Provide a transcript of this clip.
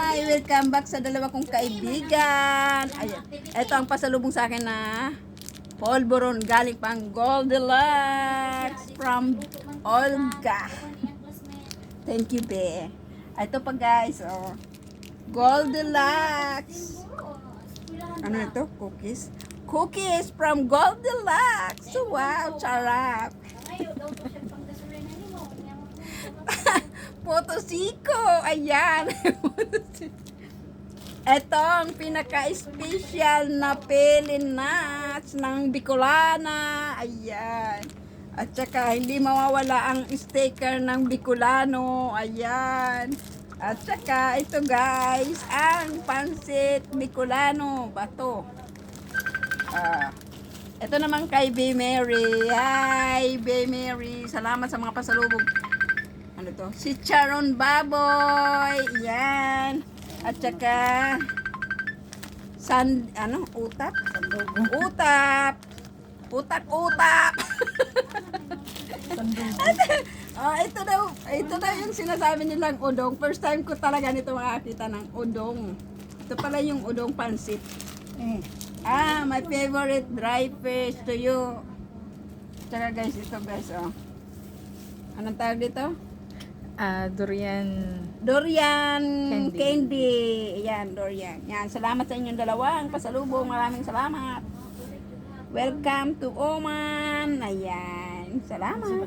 Hi, welcome back sa dalawa kong kaibigan. Ayan. Ito ang pasalubong sa akin na polvoron galing pang Goldilocks from Olga. Thank you, be. Ito pa guys, oh. Goldilocks. Ano ito? Cookies? Cookies from Goldilocks. Wow, charap. Potosiko. Ayan. Ito ang pinaka-special na pelin nuts ng Bicolana. Ayan. At saka hindi mawawala ang sticker ng Bicolano. Ayan. At saka ito guys, ang pansit Bicolano. Bato. Ah. Ito naman kay Bay Mary. Hi, Bay Mary. Salamat sa mga pasalubong ano to? Si Charon Baboy. Yan. At saka san ano utap? Utap. Utak-utap. Ah, ito daw, ito daw yung sinasabi nilang udong. First time ko talaga nito makakita ng udong. Ito pala yung udong pansit. Ah, my favorite dry fish to you. Tsaka guys, ito guys, oh. Anong tawag dito? Ah, durian. Dorian Candy. candy. Yan, Dorian. Yan, salamat sa inyong dalawang pasalubong. Maraming salamat. Welcome to Oman. Ayan, salamat.